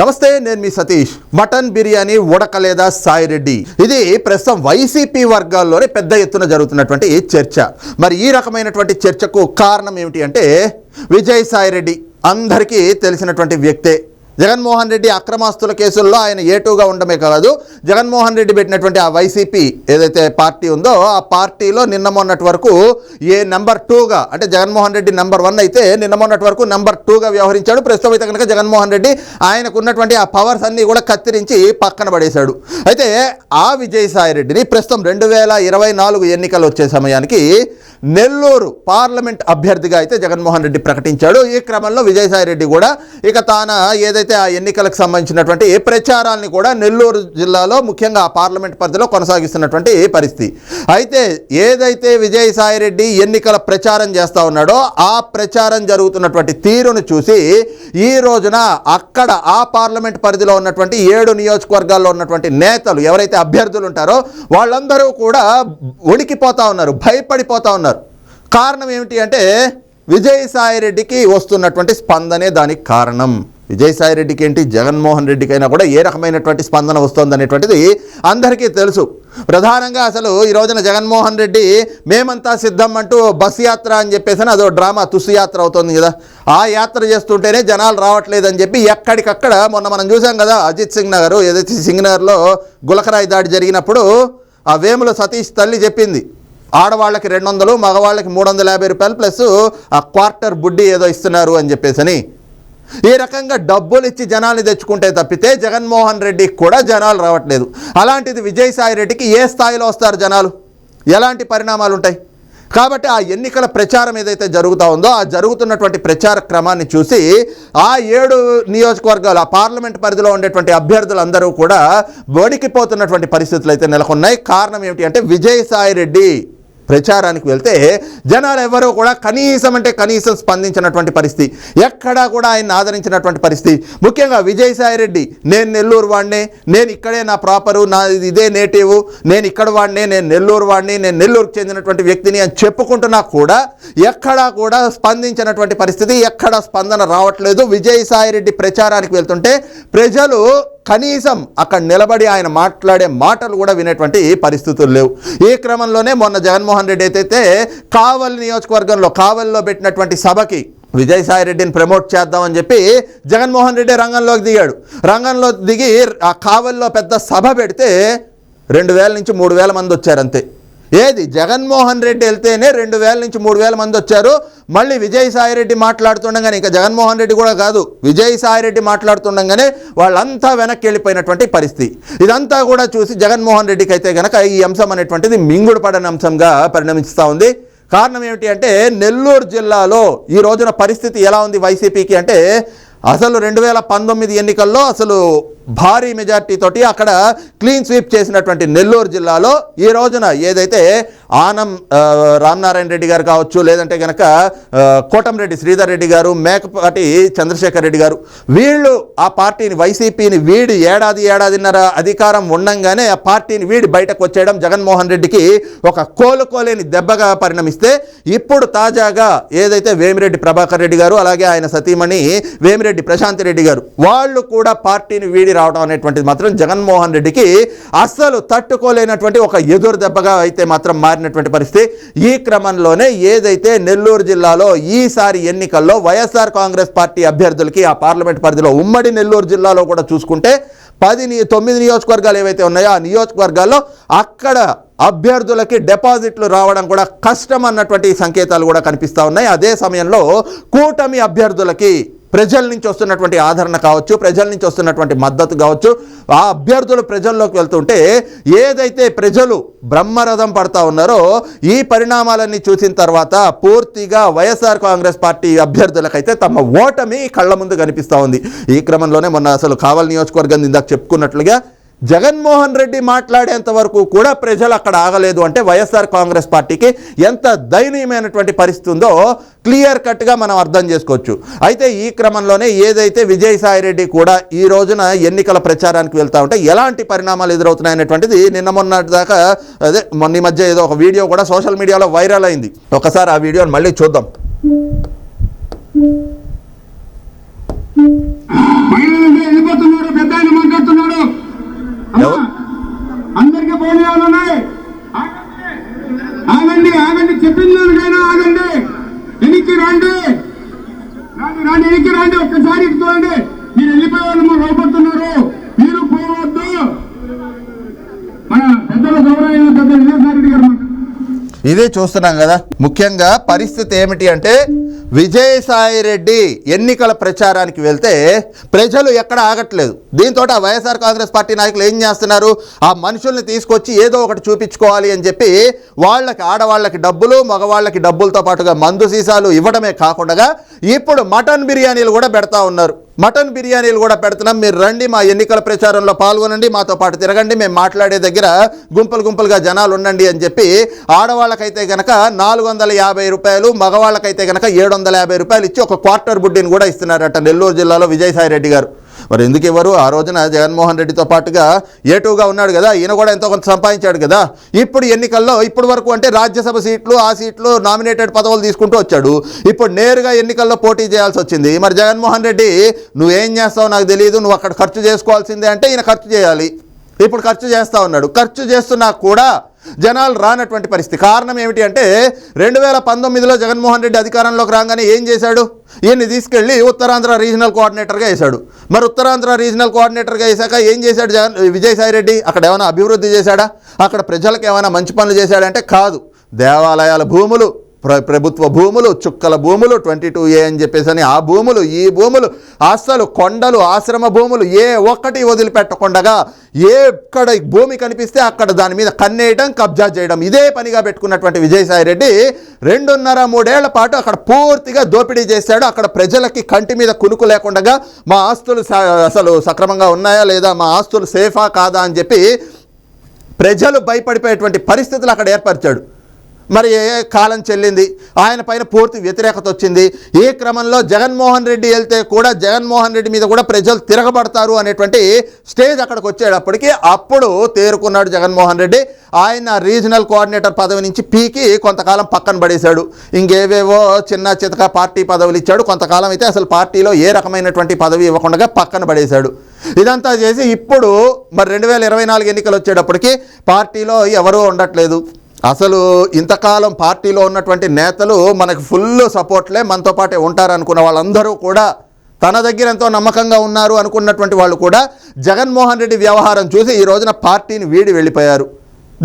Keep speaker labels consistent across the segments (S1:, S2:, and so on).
S1: నమస్తే నేను మీ సతీష్. మటన్ బిర్యానీ ఉడకలేదా సాయిరెడ్డి ఇది ప్రస్తుతం వైసీపీ వర్గాల్లోనే పెద్ద ఎత్తున జరుగుతున్నటువంటి చర్చ. మరి ఈ రకమైనటువంటి చర్చకు కారణం ఏమిటి అంటే విజయ్ సాయిరెడ్డి అందరికీ తెలిసినటువంటి వ్యక్తే జగన్మోహన్ రెడ్డి అక్రమాస్తుల కేసుల్లో ఆయన ఏటూగా ఉండమే కాదు జగన్మోహన్ రెడ్డి పెట్టినటువంటి ఆ వైసీపీ ఏదైతే పార్టీ ఉందో ఆ పార్టీలో నిన్న మొన్నటి వరకు ఏ నెంబర్ టూగా అంటే జగన్మోహన్ రెడ్డి నెంబర్ వన్ అయితే నిన్న మొన్నటి వరకు నెంబర్ టూగా వ్యవహరించాడు. ప్రస్తుతం అయితే కనుక జగన్మోహన్ రెడ్డి ఆయనకు ఉన్నటువంటి ఆ పవర్స్ అన్నీ కూడా కత్తిరించి పక్కన పడేశాడు. అయితే ఆ విజయసాయి రెడ్డిని ప్రస్తుతం రెండు వేల ఇరవై నాలుగు ఎన్నికలు వచ్చే సమయానికి నెల్లూరు పార్లమెంట్ అభ్యర్థిగా అయితే జగన్మోహన్ రెడ్డి ప్రకటించాడు. ఈ క్రమంలో విజయసాయి రెడ్డి కూడా ఇక తాన ఏదైతే ఆ ఎన్నికలకు సంబంధించినటువంటి ఏ ప్రచారాన్ని కూడా నెల్లూరు జిల్లాలో ముఖ్యంగా ఆ పార్లమెంట్ పరిధిలో కొనసాగిస్తున్నటువంటి పరిస్థితి. అయితే ఏదైతే విజయసాయి రెడ్డి ఎన్నికల ప్రచారం చేస్తూ ఉన్నాడో ఆ ప్రచారం జరుగుతున్నటువంటి తీరును చూసి ఈ రోజున అక్కడ ఆ పార్లమెంట్ పరిధిలో ఉన్నటువంటి ఏడు నియోజకవర్గాల్లో ఉన్నటువంటి నేతలు ఎవరైతే అభ్యర్థులు ఉంటారో వాళ్ళందరూ కూడా ఉడికిపోతా ఉన్నారు భయపడిపోతూ ఉన్నారు. కారణం ఏమిటి అంటే విజయసాయి రెడ్డికి వస్తున్నటువంటి స్పందనే దానికి కారణం. విజయసాయి రెడ్డికి ఏంటి జగన్మోహన్ రెడ్డికైనా కూడా ఏ రకమైనటువంటి స్పందన వస్తుందనేటువంటిది అందరికీ తెలుసు. ప్రధానంగా అసలు ఈ రోజున జగన్మోహన్ రెడ్డి మేమంతా సిద్ధం అంటూ బస్ యాత్ర అని చెప్పేసి అదో డ్రామా తుస్సు యాత్ర అవుతుంది కదా. ఆ యాత్ర చేస్తుంటేనే జనాలు రావట్లేదని చెప్పి ఎక్కడికక్కడ మొన్న మనం చూసాం కదా అజిత్ సింగ్ నగర్ ఏదైతే సింగ్ నగర్లో గులకరాయి దాడి జరిగినప్పుడు ఆ వేముల సతీష్ తల్లి చెప్పింది ఆడవాళ్ళకి రెండు వందలు మగవాళ్ళకి మూడు వందల యాభై రూపాయలు ప్లస్ ఆ క్వార్టర్ బుడ్డి ఏదో ఇస్తున్నారు అని చెప్పేసి ఈ రకంగా డబ్బులు ఇచ్చి జనాల్ని తెచ్చుకుంటే తప్పితే జగన్మోహన్ రెడ్డికి కూడా జనాలు రావట్లేదు. అలాంటిది విజయసాయి రెడ్డికి ఏ స్థాయిలో వస్తారు జనాలు? ఎలాంటి పరిణామాలు ఉంటాయి కాబట్టి ఆ ఎన్నికల ప్రచారం ఏదైతే జరుగుతూ ఉందో ఆ జరుగుతున్నటువంటి ప్రచార క్రమాన్ని చూసి ఆ ఏడు నియోజకవర్గాలు ఆ పార్లమెంట్ పరిధిలో ఉండేటువంటి అభ్యర్థులందరూ కూడా బడికిపోతున్నటువంటి పరిస్థితులు అయితే నెలకొన్నాయి. కారణం ఏమిటి అంటే విజయసాయి రెడ్డి ప్రచారానికి వెళ్తే జనాలు ఎవరూ కూడా కనీసం అంటే కనీసం స్పందించినటువంటి పరిస్థితి ఎక్కడా కూడా ఆయన ఆదరించినటువంటి పరిస్థితి. ముఖ్యంగా విజయసాయి రెడ్డి నేను నెల్లూరు వాడినే నేను ఇక్కడే నా ప్రాపరు నా ఇదే నేటివ్ నేను ఇక్కడ వాడినే నేను నెల్లూరు వాడిని నేను నెల్లూరుకు చెందినటువంటి వ్యక్తిని అని చెప్పుకుంటున్నా కూడా ఎక్కడా కూడా స్పందించినటువంటి పరిస్థితి ఎక్కడా స్పందన రావట్లేదు. విజయసాయి రెడ్డి ప్రచారానికి వెళ్తుంటే ప్రజలు కనీసం అక్కడ నిలబడి ఆయన మాట్లాడే మాటలు కూడా వినేటువంటి పరిస్థితులు లేవు. ఈ క్రమంలోనే మొన్న జగన్మోహన్ రెడ్డి అయితే కావలి నియోజకవర్గంలో కావలిలో పెట్టినటువంటి సభకి విజయసాయి రెడ్డిని ప్రమోట్ చేద్దామని చెప్పి జగన్మోహన్ రెడ్డి రంగంలోకి దిగాడు. రంగంలో దిగి ఆ కావలిలో పెద్ద సభ పెడితే రెండు వేల నుంచి మూడు వేల మంది వచ్చారంతే ఏది? జగన్మోహన్ రెడ్డి వెళ్తేనే రెండు వేల నుంచి మూడు వేల మంది వచ్చారు. మళ్ళీ విజయసాయిరెడ్డి మాట్లాడుతుండగానే ఇంకా జగన్మోహన్ రెడ్డి కూడా కాదు విజయసాయిరెడ్డి మాట్లాడుతుండగానే వాళ్ళంతా వెనక్కి వెళ్ళిపోయినటువంటి పరిస్థితి. ఇదంతా కూడా చూసి జగన్మోహన్ రెడ్డికి అయితే కనుక ఈ అంశం అనేటువంటిది మింగుడు పడని అంశంగా పరిణమిస్తూ ఉంది. కారణం ఏమిటి అంటే నెల్లూరు జిల్లాలో ఈ రోజున పరిస్థితి ఎలా ఉంది వైసీపీకి అంటే అసలు రెండు వేల పంతొమ్మిది ఎన్నికల్లో అసలు భారీ మెజార్టీ తోటి అక్కడ క్లీన్ స్వీప్ చేసినటువంటి నెల్లూరు జిల్లాలో ఈ రోజున ఏదైతే ఆనం ఆ, రామనారాయణ రెడ్డి గారు కావచ్చు లేదంటే కనుక కోటంరెడ్డి శ్రీధర్ రెడ్డి గారు మేకపాటి చంద్రశేఖర్ రెడ్డి గారు వీళ్ళు ఆ పార్టీని వైసీపీని వీడి ఏడాది ఏడాదిన్నర అధికారం ఉండంగానే ఆ పార్టీని వీడి బయటకు వచ్చేయడం జగన్మోహన్ రెడ్డికి ఒక కోలుకోలేని దెబ్బగా పరిణమిస్తే ఇప్పుడు తాజాగా ఏదైతే వేమిరెడ్డి ప్రభాకర్ రెడ్డి గారు అలాగే ఆయన సతీమణి వేమిరెడ్డి ప్రశాంత్ రెడ్డి గారు. వాళ్ళు కూడా పార్టీని వీడి రావడం అనేటువంటిది మాత్రం జగన్మోహన్ రెడ్డికి అస్సలు తట్టుకోలేనటువంటి ఒక ఎదురు దెబ్బగా అయితే మాత్రం మారినటువంటి పరిస్థితి. ఈ క్రమంలోనే ఏదైతే నెల్లూరు జిల్లాలో ఈసారి ఎన్నికల్లో వైఎస్ఆర్ కాంగ్రెస్ పార్టీ అభ్యర్థులకి ఆ పార్లమెంట్ పరిధిలో ఉమ్మడి నెల్లూరు జిల్లాలో కూడా చూసుకుంటే పది తొమ్మిది నియోజకవర్గాలు ఏవైతే ఉన్నాయో ఆ నియోజకవర్గాల్లో అక్కడ అభ్యర్థులకి డిపాజిట్లు రావడం కూడా కష్టం అన్నటువంటి సంకేతాలు కూడా కనిపిస్తూ ఉన్నాయి. అదే సమయంలో కూటమి అభ్యర్థులకి ప్రజల నుంచి వస్తున్నటువంటి ఆదరణ కావచ్చు ప్రజల నుంచి వస్తున్నటువంటి మద్దతు కావచ్చు ఆ అభ్యర్థులు ప్రజల్లోకి వెళ్తుంటే ఏదైతే ప్రజలు బ్రహ్మరథం పడతా ఉన్నారో ఈ పరిణామాలన్నీ చూసిన తర్వాత పూర్తిగా వైఎస్ఆర్ కాంగ్రెస్ పార్టీ అభ్యర్థులకైతే తమ ఓటమి కళ్ళ ముందు కనిపిస్తూ ఉంది. ఈ క్రమంలోనే మొన్న అసలు కావల్ నియోజకవర్గం ఇందాక చెప్పుకున్నట్లుగా జగన్మోహన్ రెడ్డి మాట్లాడేంత వరకు కూడా ప్రజలు అక్కడ ఆగలేదు అంటే వైఎస్ఆర్ కాంగ్రెస్ పార్టీకి ఎంత దయనీయమైనటువంటి పరిస్థితి ఉందో క్లియర్ కట్గా మనం అర్థం చేసుకోవచ్చు. అయితే ఈ క్రమంలోనే ఏదైతే విజయసాయి రెడ్డి కూడా ఈ రోజున ఎన్నికల ప్రచారానికి వెళ్తా ఉంటే ఎలాంటి పరిణామాలు ఎదురవుతున్నాయనేటువంటిది నిన్న మొన్న దాకా అదే మొన్న ఈ మధ్య ఏదో ఒక వీడియో కూడా సోషల్ మీడియాలో వైరల్ అయింది. ఒకసారి ఆ వీడియోని మళ్ళీ చూద్దాం. ఇదే చూస్తున్నాం కదా. ముఖ్యంగా పరిస్థితి ఏమిటి అంటే విజయసాయి రెడ్డి ఎన్నికల ప్రచారానికి వెళ్తే ప్రజలు ఎక్కడ ఆగట్లేదు. దీంతో ఆ వైఎస్ఆర్ కాంగ్రెస్ పార్టీ నాయకులు ఏం చేస్తున్నారు? ఆ మనుషుల్ని తీసుకొచ్చి ఏదో ఒకటి చూపించుకోవాలి అని చెప్పి వాళ్ళకి ఆడవాళ్ళకి డబ్బులు మగవాళ్ళకి డబ్బులతో పాటుగా మందు సీసాలు ఇవ్వడమే కాకుండా ఇప్పుడు మటన్ బిర్యానీలు కూడా పెడతా ఉన్నారు. మటన్ బిర్యానీలు కూడా పెడుతున్నాం. మీరు రండి మా ఎన్నికల ప్రచారంలో పాల్గొనండి మాతో పాటు తిరగండి మేము మాట్లాడే దగ్గర గుంపులు గుంపులుగా జనాలు ఉండండి అని చెప్పి ఆడవాళ్ళకైతే కనుక నాలుగు వందల యాభై రూపాయలు మగవాళ్ళకైతే గనక ఏడు వందల యాభై రూపాయలు ఇచ్చి ఒక క్వార్టర్ బుడ్డిని కూడా ఇస్తున్నారట నెల్లూరు జిల్లాలో విజయసాయి రెడ్డి గారు. మరి ఎందుకు ఇవ్వరు ఆ రోజున జగన్మోహన్ రెడ్డితో పాటుగా ఏటుగా ఉన్నాడు కదా ఈయన కూడా ఎంతో కొంత సంపాదించాడు కదా. ఇప్పుడు ఎన్నికల్లో ఇప్పుడు వరకు అంటే రాజ్యసభ సీట్లు ఆ సీట్లు నామినేటెడ్ పదవులు తీసుకుంటూ వచ్చాడు. ఇప్పుడు నేరుగా ఎన్నికల్లో పోటీ చేయాల్సి వచ్చింది. మరి జగన్మోహన్ రెడ్డి నువ్వేం చేస్తావు నాకు తెలియదు నువ్వు అక్కడ ఖర్చు చేసుకోవాల్సిందే అంటే ఈయన ఖర్చు చేయాలి. ఇప్పుడు ఖర్చు చేస్తా ఉన్నాడు. ఖర్చు చేస్తున్నా కూడా జనాలు రానటువంటి పరిస్థితి. కారణం ఏమిటి అంటే రెండు వేల పంతొమ్మిదిలో జగన్మోహన్ రెడ్డి అధికారంలోకి రాగానే ఏం చేశాడు? ఈయన్ని తీసుకెళ్ళి ఉత్తరాంధ్ర రీజనల్ కోఆర్డినేటర్గా వేశాడు. మరి ఉత్తరాంధ్ర రీజనల్ కోఆర్డినేటర్గా వేశాక ఏం చేశాడు జగన్ విజయసాయి రెడ్డి? అక్కడ ఏమైనా అభివృద్ధి చేశాడా? అక్కడ ప్రజలకు ఏమైనా మంచి పనులు చేశాడంటే కాదు. దేవాలయాల భూములు ప్ర ప్రభుత్వ భూములు చుక్కల భూములు ట్వంటీ టూ ఏ అని చెప్పేసి అని ఆ భూములు ఈ భూములు ఆస్తులు కొండలు ఆశ్రమ భూములు ఏ ఒక్కటి వదిలిపెట్టకుండా ఎక్కడ భూమి కనిపిస్తే అక్కడ దాని మీద కన్నేయడం కబ్జా చేయడం. ఇదే పనిగా పెట్టుకున్నటువంటి విజయసాయి రెడ్డి రెండున్నర మూడేళ్ళ పాటు అక్కడ పూర్తిగా దోపిడీ చేశాడు. అక్కడ ప్రజలకి కంటి మీద కునుకు లేకుండా మా ఆస్తులు అసలు సక్రమంగా ఉన్నాయా లేదా మా ఆస్తులు సేఫా కాదా అని చెప్పి ప్రజలు భయపడిపోయేటువంటి పరిస్థితులు అక్కడ ఏర్పరిచాడు. మరి ఏ కాలం చెల్లింది? ఆయన పైన పూర్తి వ్యతిరేకత వచ్చింది. ఈ క్రమంలో జగన్మోహన్ రెడ్డి వెళ్తే కూడా జగన్మోహన్ రెడ్డి మీద కూడా ప్రజలు తిరగబడతారు అనేటువంటి స్టేజ్ అక్కడికి వచ్చేటప్పటికి అప్పుడు తేరుకున్నాడు జగన్మోహన్ రెడ్డి. ఆయన రీజనల్ కోఆర్డినేటర్ పదవి నుంచి పీకి కొంతకాలం పక్కన పడేశాడు. ఇంకేవేవో చిన్న చితక పార్టీ పదవులు ఇచ్చాడు. కొంతకాలం అయితే అసలు పార్టీలో ఏ రకమైనటువంటి పదవి ఇవ్వకుండా పక్కన పడేశాడు. ఇదంతా చేసి ఇప్పుడు మరి రెండు వేల ఇరవై నాలుగు ఎన్నికలు వచ్చేటప్పటికి పార్టీలో ఎవరూ ఉండట్లేదు. అసలు ఇంతకాలం పార్టీలో ఉన్నటువంటి నేతలు మనకు ఫుల్ సపోర్ట్లే మనతో పాటే ఉంటారనుకున్న వాళ్ళందరూ కూడా తన దగ్గర ఎంతో నమ్మకంగా ఉన్నారు అనుకున్నటువంటి వాళ్ళు కూడా జగన్మోహన్ రెడ్డి వ్యవహారం చూసి ఈ రోజున పార్టీని వీడి వెళ్ళిపోయారు.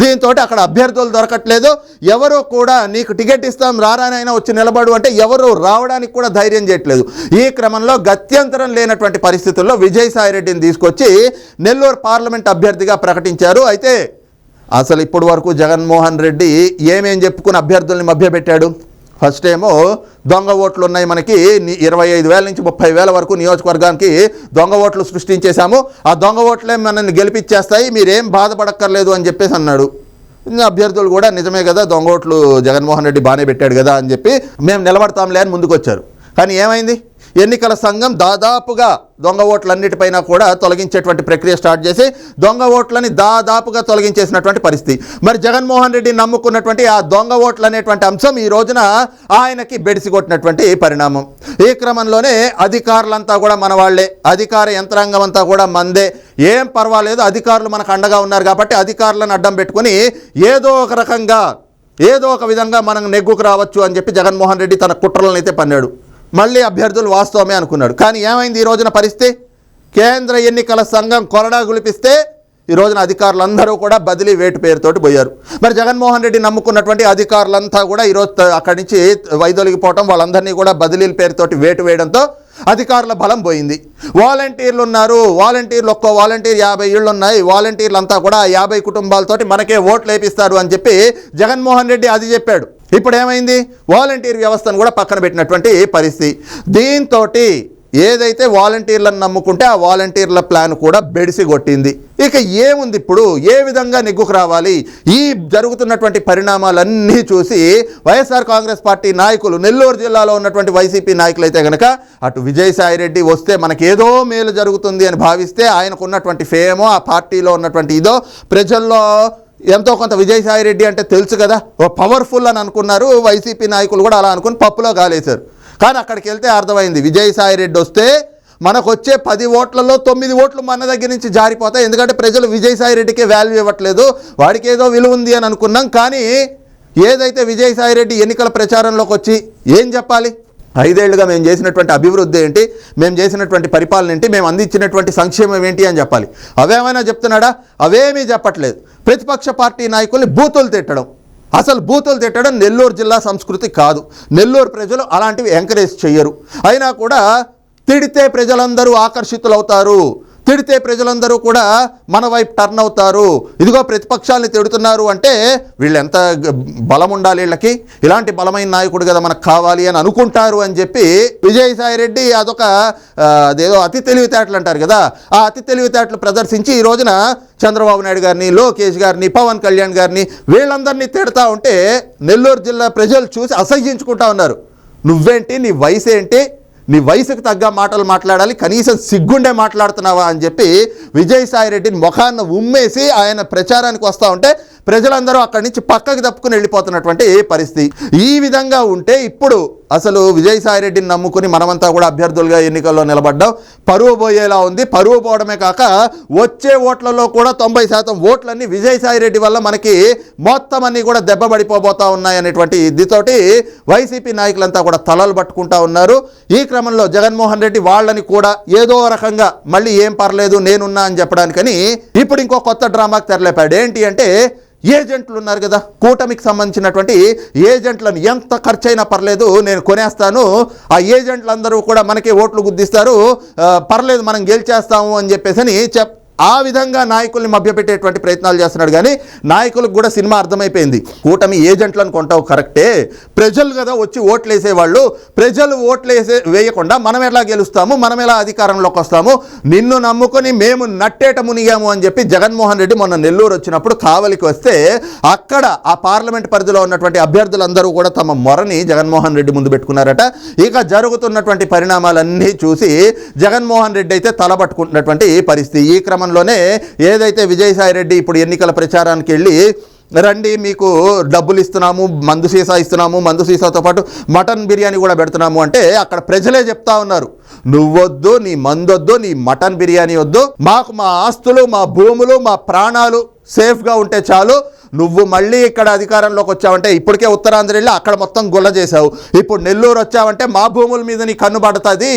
S1: దీంతో అక్కడ అభ్యర్థులు దొరకట్లేదు. ఎవరు కూడా నీకు టికెట్ ఇస్తాం రారానైనా వచ్చి నిలబడు అంటే ఎవరు రావడానికి కూడా ధైర్యం చేయట్లేదు. ఈ క్రమంలో గత్యంతరం లేనటువంటి పరిస్థితుల్లో విజయసాయి రెడ్డిని తీసుకొచ్చి నెల్లూరు పార్లమెంట్ అభ్యర్థిగా ప్రకటించారు. అయితే అసలు ఇప్పటి వరకు జగన్మోహన్ రెడ్డి ఏమేం చెప్పుకుని అభ్యర్థుల్ని మభ్యపెట్టాడు? ఫస్ట్ ఏమో దొంగ ఓట్లు ఉన్నాయి మనకి ఇరవై ఐదు వేల నుంచి ముప్పై వేల వరకు నియోజకవర్గానికి దొంగ ఓట్లు సృష్టించేశాము. ఆ దొంగ ఓట్లే మనల్ని గెలిపించేస్తాయి మీరేం బాధపడక్కర్లేదు అని చెప్పేసి అన్నాడు. అభ్యర్థులు కూడా నిజమే కదా దొంగ ఓట్లు జగన్మోహన్ రెడ్డి బాగానే పెట్టాడు కదా అని చెప్పి మేము నిలబడతాంలే అని ముందుకొచ్చారు. కానీ ఏమైంది? ఎన్నికల సంఘం దాదాపుగా దొంగ ఓట్లన్నిటిపైన కూడా తొలగించేటువంటి ప్రక్రియ స్టార్ట్ చేసి దొంగ ఓట్లని దాదాపుగా తొలగించేసినటువంటి పరిస్థితి. మరి జగన్మోహన్ రెడ్డి నమ్ముకున్నటువంటి ఆ దొంగ ఓట్లు అనేటువంటి అంశం ఈ రోజున ఆయనకి బెడిసిగొట్టినటువంటి పరిణామం. ఈ క్రమంలోనే అధికారులంతా కూడా మన వాళ్ళే. అధికార యంత్రాంగం అంతా కూడా మందే. ఏం పర్వాలేదు అధికారులు మనకు అండగా ఉన్నారు కాబట్టి అధికారులను అడ్డం పెట్టుకొని ఏదో ఒక రకంగా ఏదో ఒక విధంగా మనం నెగ్గుకు రావచ్చు అని చెప్పి జగన్మోహన్ రెడ్డి తన కుట్రలను అయితే పన్నాడు. మళ్ళీ అభ్యర్థులు వాస్తవమే అనుకున్నాడు. కానీ ఏమైంది ఈ రోజున పరిస్థితి? కేంద్ర ఎన్నికల సంఘం కొరడా గులిపిస్తే ఈ రోజున అధికారులందరూ కూడా బదిలీ వేటు పేరుతోటి పోయారు. మరి జగన్మోహన్ రెడ్డి నమ్ముకున్నటువంటి అధికారులంతా కూడా ఈరోజు అక్కడి నుంచి వైదొలిగిపోవటం వాళ్ళందరినీ కూడా బదిలీల పేరుతోటి వేటు వేయడంతో అధికారుల బలం పోయింది. వాలంటీర్లు ఉన్నారు. వాలంటీర్లు ఒక్కో వాలంటీర్ యాభై ఇళ్ళు ఉన్నాయి. వాలంటీర్లు అంతా కూడా యాభై కుటుంబాలతోటి మనకే ఓట్లు వేపిస్తారు అని చెప్పి జగన్మోహన్ రెడ్డి అది చెప్పాడు. ఇప్పుడు ఏమైంది వాలంటీర్ వ్యవస్థను కూడా పక్కన పెట్టినటువంటి పరిస్థితి. దీంతో ఏదైతే వాలంటీర్లను నమ్ముకుంటే ఆ వాలంటీర్ల ప్లాన్ కూడా బెడిసి కొట్టింది. ఇక ఏముంది ఇప్పుడు? ఏ విధంగా నెగ్గుకు రావాలి? ఈ జరుగుతున్నటువంటి పరిణామాలన్నీ చూసి వైఎస్ఆర్ కాంగ్రెస్ పార్టీ నాయకులు నెల్లూరు జిల్లాలో ఉన్నటువంటి వైసీపీ నాయకులు అయితే కనుక అటు విజయసాయి రెడ్డి వస్తే మనకి ఏదో మేలు జరుగుతుంది అని భావిస్తే ఆయనకు ఉన్నటువంటి ఫేమో ఆ పార్టీలో ఉన్నటువంటి ఇదో ప్రజల్లో ఎంతో కొంత విజయసాయి రెడ్డి అంటే తెలుసు కదా ఓ పవర్ఫుల్ అని అనుకున్నారు వైసీపీ నాయకులు కూడా అలా అనుకుని పప్పులో గాలేశారు. కానీ అక్కడికి వెళ్తే అర్థమైంది విజయసాయి రెడ్డి వస్తే మనకు వచ్చే పది ఓట్లలో తొమ్మిది ఓట్లు మన దగ్గర నుంచి జారిపోతాయి. ఎందుకంటే ప్రజలు విజయసాయి రెడ్డికి వాల్యూ ఇవ్వట్లేదు వాడికి ఏదో విలువ ఉంది అని అనుకున్నాం. కానీ ఏదైతే విజయసాయి రెడ్డి ఎన్నికల ప్రచారంలోకి వచ్చి ఏం చెప్పాలి? ఐదేళ్ళుగా మేము చేసినటువంటి అభివృద్ధి ఏంటి? మేము చేసినటువంటి పరిపాలన ఏంటి? మేము అందించినటువంటి సంక్షేమం ఏంటి అని చెప్పాలి. అవేమైనా చెప్తున్నాడా? అవేమీ చెప్పట్లేదు. ప్రతిపక్ష పార్టీ నాయకుల్ని బూతులు తిట్టడం. అసలు బూతులు తిట్టడం నెల్లూరు జిల్లా సంస్కృతి కాదు. నెల్లూరు ప్రజలు అలాంటివి ఎంకరేజ్ చేయరు అయినా కూడా తిడితే ప్రజలందరూ ఆకర్షితులవుతారు. తిడితే ప్రజలందరూ కూడా మన వైపు టర్న్ అవుతారు. ఇదిగో ప్రతిపక్షాలని తిడుతున్నారు అంటే వీళ్ళు ఎంత బలం ఉండాలి వీళ్ళకి? ఇలాంటి బలమైన నాయకుడు కదా మనకు కావాలి అని అనుకుంటారు అని చెప్పి విజయసాయి రెడ్డి అదొక అదేదో అతి తెలివితేటలు అంటారు కదా. ఆ అతి తెలివితేటలు ప్రదర్శించి ఈ రోజున చంద్రబాబు నాయుడు గారిని లోకేష్ గారిని పవన్ కళ్యాణ్ గారిని వీళ్ళందరినీ తిడతా ఉంటే నెల్లూరు జిల్లా ప్రజలు చూసి అసహ్యించుకుంటా ఉన్నారు. నువ్వేంటి? నీ వయసు ఏంటి నీ వయసుకు తగ్గ మాటలు మాట్లాడాలి కనీసం సిగ్గుండే మాట్లాడుతున్నావా అని చెప్పి విజయసాయి రెడ్డిని ముఖాన్ని ఉమ్మేసి ఆయన ప్రచారానికి వస్తూ ఉంటే ప్రజలందరూ అక్కడి నుంచి పక్కకి తప్పుకుని వెళ్ళిపోతున్నటువంటి పరిస్థితి. ఈ విధంగా ఉంటే ఇప్పుడు అసలు విజయసాయి రెడ్డిని నమ్ముకుని మనమంతా కూడా అభ్యర్థులుగా ఎన్నికల్లో నిలబడ్డాం. పరువు పోయేలా ఉంది. పరువు పోవడమే కాక వచ్చే ఓట్లలో కూడా తొంభై శాతం ఓట్లన్నీ విజయసాయి రెడ్డి వల్ల మనకి మొత్తం అన్నీ కూడా దెబ్బపడిపోబోతా ఉన్నాయనేటువంటి ఇదితోటి వైసీపీ నాయకులంతా కూడా తలలు పట్టుకుంటా ఉన్నారు. ఈ క్రమంలో జగన్మోహన్ రెడ్డి వాళ్ళని కూడా ఏదో రకంగా మళ్ళీ ఏం పర్లేదు నేనున్నా అని చెప్పడానికని ఇప్పుడు ఇంకో కొత్త డ్రామాకి తెరలేపాడు. ఏంటి అంటే ఏజెంట్లు ఉన్నారు కదా కూటమికి సంబంధించినటువంటి ఏజెంట్లను ఎంత ఖర్చైనా పర్లేదు నేను కొనేస్తాను. ఆ ఏజెంట్లు అందరూ కూడా మనకి ఓట్లు గుద్దిస్తారు. పర్లేదు మనం గెలిచేస్తాము అని చెప్పేసి అని చెప్ ఆ విధంగా నాయకుల్ని మభ్యపెట్టేటువంటి ప్రయత్నాలు చేస్తున్నాడు. కానీ నాయకులకు కూడా సినిమా అర్థమైపోయింది. కూటమి ఏజెంట్లను కొంటావు కరెక్టే. ప్రజలు కదా వచ్చి ఓట్లు వేసేవాళ్ళు ప్రజలు ఓట్లు వేసే వేయకుండా మనం ఎలా గెలుస్తాము? మనం ఎలా అధికారంలోకి వస్తాము? నిన్ను నమ్ముకొని మేము నట్టేట మునిగాము అని చెప్పి జగన్మోహన్ రెడ్డి మొన్న నెల్లూరు వచ్చినప్పుడు కావలికి వస్తే అక్కడ ఆ పార్లమెంట్ పరిధిలో ఉన్నటువంటి అభ్యర్థులందరూ కూడా తమ మొరని జగన్మోహన్ రెడ్డి ముందు పెట్టుకున్నారట. ఇక జరుగుతున్నటువంటి పరిణామాలన్నీ చూసి జగన్మోహన్ రెడ్డి అయితే తలబట్టుకుంటున్నటువంటి పరిస్థితి. ఈ క్రమంలోనే ఏదైతే విజయసాయి రెడ్డి ఇప్పుడు ఎన్నికల ప్రచారానికి వెళ్ళి రండి మీకు డబ్బులు ఇస్తున్నాము మందు సీసా ఇస్తున్నాము మందు సీసాతో పాటు మటన్ బిర్యానీ కూడా పెడుతున్నాము అంటే అక్కడ ప్రజలే చెప్తా ఉన్నారు. నువ్వొద్దు నీ మందొద్దు నీ మటన్ బిర్యానీ వద్దు. మాకు మా ఆస్తులు మా భూములు మా ప్రాణాలు సేఫ్గా ఉంటే చాలు. నువ్వు మళ్ళీ ఇక్కడ అధికారంలోకి వచ్చావంటే ఇప్పటికే ఉత్తరాంధ్ర వెళ్ళి అక్కడ మొత్తం గుల్ల చేసావు ఇప్పుడు నెల్లూరు వచ్చావంటే మా భూముల మీద నీ కన్ను పడుతుంది.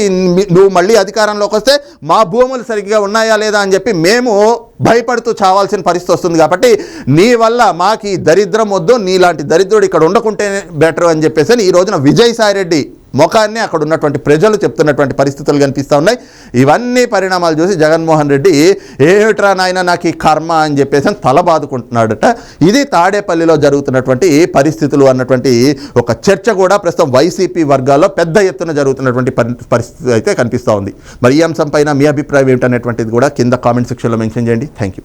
S1: నువ్వు మళ్ళీ అధికారంలోకి వస్తే మా భూములు సరిగ్గా ఉన్నాయా లేదా అని చెప్పి మేము భయపడుతూ చావాల్సిన పరిస్థితి వస్తుంది కాబట్టి నీ వల్ల మాకు ఈ దరిద్రం వద్దు. నీలాంటి దరిద్రుడు ఇక్కడ ఉండకుంటే బెటర్ అని చెప్పేసి ఈ రోజున విజయసాయి రెడ్డి ముఖాన్ని అక్కడ ఉన్నటువంటి ప్రజలు చెప్తున్నటువంటి పరిస్థితులు కనిపిస్తూ ఉన్నాయి. ఇవన్నీ పరిణామాలు చూసి జగన్మోహన్ రెడ్డి ఏమిట్రా నాయన నాకు ఈ కర్మ అని చెప్పేసి అని తల బాదుకుంటున్నాడట. ఇది తాడేపల్లిలో జరుగుతున్నటువంటి పరిస్థితులు అన్నటువంటి ఒక చర్చ కూడా ప్రస్తుతం వైసీపీ వర్గాల్లో పెద్ద ఎత్తున జరుగుతున్నటువంటి పరి- పరిస్థితి అయితే కనిపిస్తూ ఉంది. మరి ఈ అంశం పైన మీ అభిప్రాయం ఏమిటనేటువంటిది కూడా కింద కామెంట్ సెక్షన్లో మెన్షన్ చేయండి. Thank you